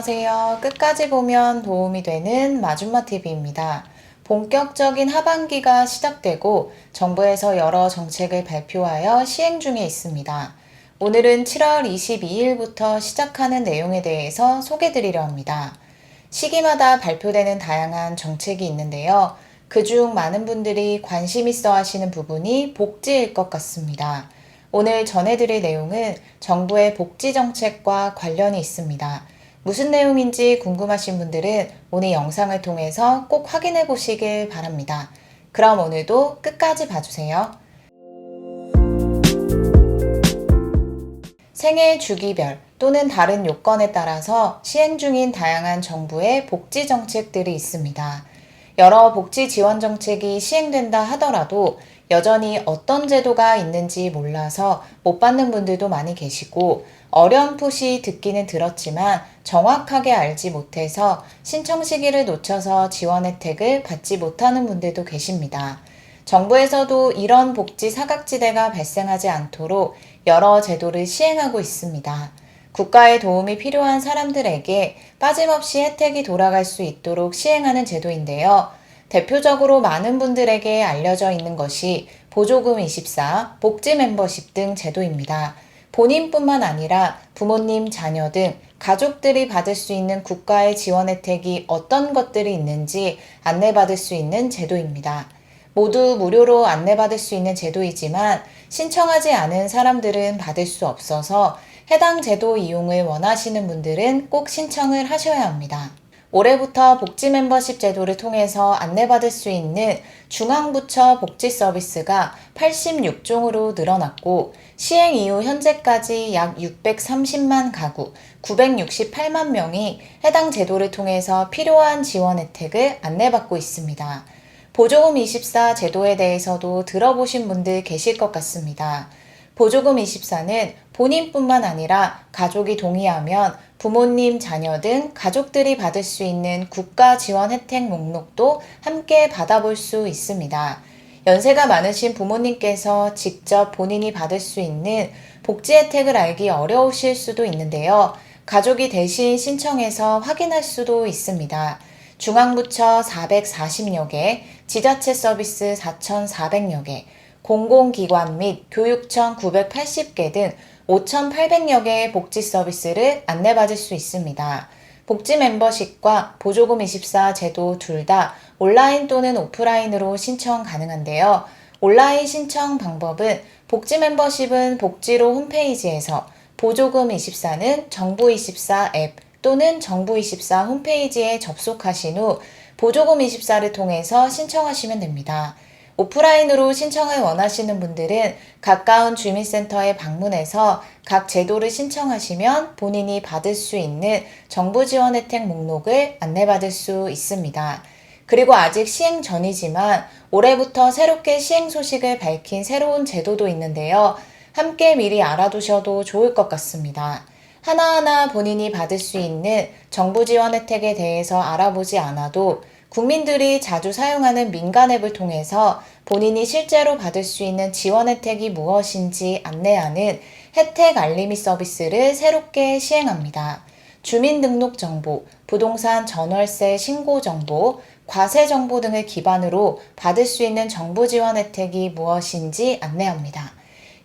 안녕하세요. 끝까지 보면 도움이 되는 마준마 TV입니다. 본격적인 하반기가 시작되고 정부에서 여러 정책을 발표하여 시행 중에 있습니다. 오늘은 7월 22일부터 시작하는 내용에 대해서 소개드리려 합니다. 시기마다 발표되는 다양한 정책이 있는데요. 그중 많은 분들이 관심 있어 하시는 부분이 복지일 것 같습니다. 오늘 전해드릴 내용은 정부의 복지 정책과 관련이 있습니다. 무슨 내용인지 궁금하신 분들은 오늘 영상을 통해서 꼭 확인해 보시길 바랍니다. 그럼 오늘도 끝까지 봐주세요. 생애 주기별 또는 다른 요건에 따라서 시행 중인 다양한 정부의 복지 정책들이 있습니다. 여러 복지 지원 정책이 시행된다 하더라도 여전히 어떤 제도가 있는지 몰라서 못 받는 분들도 많이 계시고 어렴풋이 듣기는 들었지만 정확하게 알지 못해서 신청 시기를 놓쳐서 지원 혜택을 받지 못하는 분들도 계십니다. 정부에서도 이런 복지 사각지대가 발생하지 않도록 여러 제도를 시행하고 있습니다. 국가의 도움이 필요한 사람들에게 빠짐없이 혜택이 돌아갈 수 있도록 시행하는 제도인데요. 대표적으로 많은 분들에게 알려져 있는 것이 보조금 24, 복지 멤버십 등 제도입니다. 본인뿐만 아니라 부모님, 자녀 등 가족들이 받을 수 있는 국가의 지원 혜택이 어떤 것들이 있는지 안내받을 수 있는 제도입니다. 모두 무료로 안내받을 수 있는 제도이지만 신청하지 않은 사람들은 받을 수 없어서 해당 제도 이용을 원하시는 분들은 꼭 신청을 하셔야 합니다. 올해부터 복지 멤버십 제도를 통해서 안내받을 수 있는 중앙부처 복지 서비스가 86종으로 늘어났고 시행 이후 현재까지 약 630만 가구, 968만 명이 해당 제도를 통해서 필요한 지원 혜택을 안내받고 있습니다. 보조금 24 제도에 대해서도 들어보신 분들 계실 것 같습니다. 보조금 24는 본인뿐만 아니라 가족이 동의하면 부모님, 자녀 등 가족들이 받을 수 있는 국가 지원 혜택 목록도 함께 받아볼 수 있습니다. 연세가 많으신 부모님께서 직접 본인이 받을 수 있는 복지 혜택을 알기 어려우실 수도 있는데요. 가족이 대신 신청해서 확인할 수도 있습니다. 중앙부처 440여 개, 지자체 서비스 4,400여 개, 공공기관 및 교육청 980개 등 5,800여 개의 복지 서비스를 안내받을 수 있습니다. 복지 멤버십과 보조금 24 제도 둘 다 온라인 또는 오프라인으로 신청 가능한데요. 온라인 신청 방법은 복지 멤버십은 복지로 홈페이지에서 보조금 24는 정부24 앱 또는 정부24 홈페이지에 접속하신 후 보조금 24를 통해서 신청하시면 됩니다. 오프라인으로 신청을 원하시는 분들은 가까운 주민센터에 방문해서 각 제도를 신청하시면 본인이 받을 수 있는 정부 지원 혜택 목록을 안내받을 수 있습니다. 그리고 아직 시행 전이지만 올해부터 새롭게 시행 소식을 밝힌 새로운 제도도 있는데요. 함께 미리 알아두셔도 좋을 것 같습니다. 하나하나 본인이 받을 수 있는 정부 지원 혜택에 대해서 알아보지 않아도 국민들이 자주 사용하는 민간 앱을 통해서 본인이 실제로 받을 수 있는 지원 혜택이 무엇인지 안내하는 혜택 알림이 서비스를 새롭게 시행합니다. 주민등록 정보, 부동산 전월세 신고 정보, 과세 정보 등을 기반으로 받을 수 있는 정부 지원 혜택이 무엇인지 안내합니다.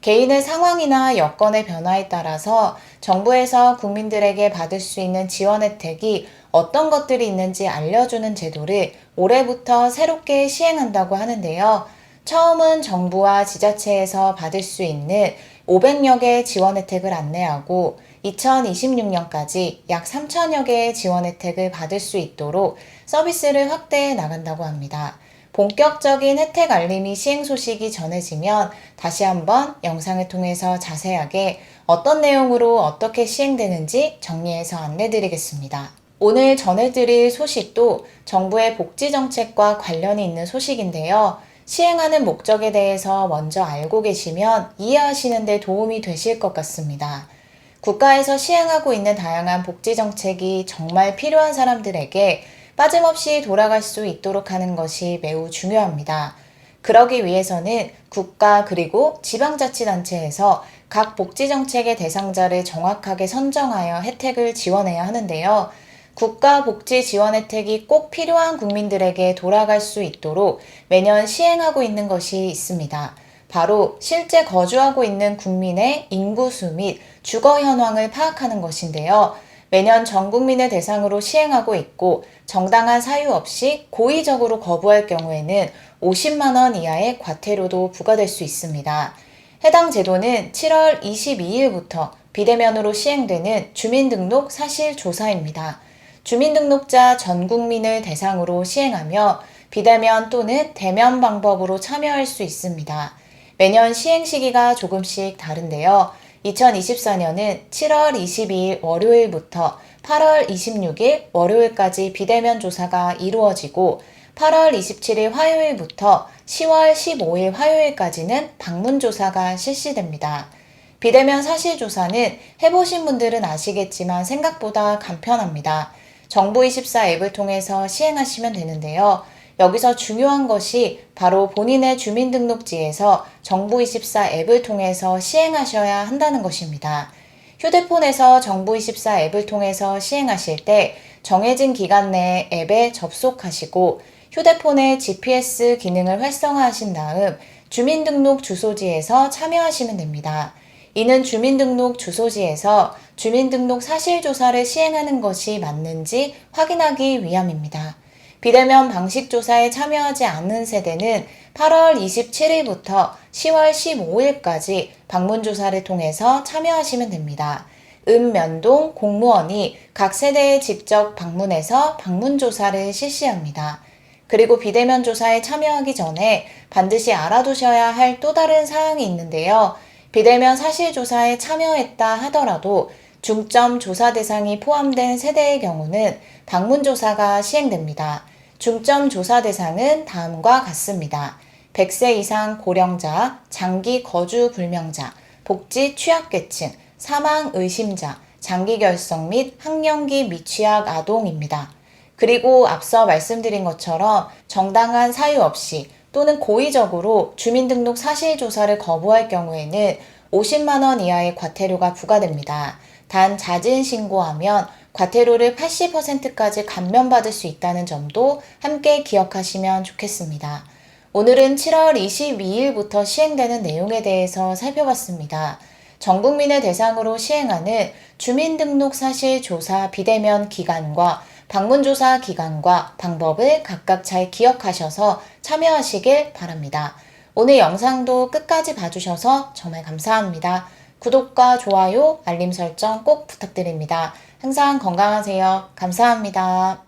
개인의 상황이나 여건의 변화에 따라서 정부에서 국민들에게 받을 수 있는 지원 혜택이 어떤 것들이 있는지 알려주는 제도를 올해부터 새롭게 시행한다고 하는데요. 처음은 정부와 지자체에서 받을 수 있는 500여 개의 지원 혜택을 안내하고 2026년까지 약 3천여 개의 지원 혜택을 받을 수 있도록 서비스를 확대해 나간다고 합니다. 본격적인 혜택 알림이 시행 소식이 전해지면 다시 한번 영상을 통해서 자세하게 어떤 내용으로 어떻게 시행되는지 정리해서 안내드리겠습니다. 오늘 전해드릴 소식도 정부의 복지 정책과 관련이 있는 소식인데요. 시행하는 목적에 대해서 먼저 알고 계시면 이해하시는 데 도움이 되실 것 같습니다. 국가에서 시행하고 있는 다양한 복지 정책이 정말 필요한 사람들에게 빠짐없이 돌아갈 수 있도록 하는 것이 매우 중요합니다. 그러기 위해서는 국가 그리고 지방자치단체에서 각 복지정책의 대상자를 정확하게 선정하여 혜택을 지원해야 하는데요. 국가 복지 지원 혜택이 꼭 필요한 국민들에게 돌아갈 수 있도록 매년 시행하고 있는 것이 있습니다. 바로 실제 거주하고 있는 국민의 인구수 및 주거 현황을 파악하는 것인데요. 매년 전 국민을 대상으로 시행하고 있고 정당한 사유 없이 고의적으로 거부할 경우에는 50만 원 이하의 과태료도 부과될 수 있습니다. 해당 제도는 7월 22일부터 비대면으로 시행되는 주민등록 사실 조사입니다. 주민등록자 전 국민을 대상으로 시행하며 비대면 또는 대면 방법으로 참여할 수 있습니다. 매년 시행 시기가 조금씩 다른데요. 2024년은 7월 22일 월요일부터 8월 26일 월요일까지 비대면 조사가 이루어지고 8월 27일 화요일부터 10월 15일 화요일까지는 방문 조사가 실시됩니다. 비대면 사실조사는 해보신 분들은 아시겠지만 생각보다 간편합니다. 정부24 앱을 통해서 시행하시면 되는데요. 여기서 중요한 것이 바로 본인의 주민등록지에서 정부24 앱을 통해서 시행하셔야 한다는 것입니다. 휴대폰에서 정부24 앱을 통해서 시행하실 때 정해진 기간 내에 앱에 접속하시고 휴대폰의 GPS 기능을 활성화하신 다음 주민등록 주소지에서 참여하시면 됩니다. 이는 주민등록 주소지에서 주민등록 사실조사를 시행하는 것이 맞는지 확인하기 위함입니다. 비대면 방식 조사에 참여하지 않는 세대는 8월 27일부터 10월 15일까지 방문 조사를 통해서 참여하시면 됩니다. 읍면동 공무원이 각 세대에 직접 방문해서 방문 조사를 실시합니다. 그리고 비대면 조사에 참여하기 전에 반드시 알아두셔야 할 또 다른 사항이 있는데요. 비대면 사실조사에 참여했다 하더라도 중점 조사 대상이 포함된 세대의 경우는 방문조사가 시행됩니다. 중점 조사 대상은 다음과 같습니다. 100세 이상 고령자, 장기 거주 불명자, 복지 취약계층, 사망 의심자, 장기 결석 및 학령기 미취학 아동입니다. 그리고 앞서 말씀드린 것처럼 정당한 사유 없이 또는 고의적으로 주민등록 사실 조사를 거부할 경우에는 50만 원 이하의 과태료가 부과됩니다. 단 자진 신고하면 과태료를 80%까지 감면받을 수 있다는 점도 함께 기억하시면 좋겠습니다. 오늘은 7월 22일부터 시행되는 내용에 대해서 살펴봤습니다. 전 국민을 대상으로 시행하는 주민등록 사실 조사 비대면 기간과 방문조사 기간과 방법을 각각 잘 기억하셔서 참여하시길 바랍니다. 오늘 영상도 끝까지 봐주셔서 정말 감사합니다. 구독과 좋아요, 알림 설정 꼭 부탁드립니다. 항상 건강하세요. 감사합니다.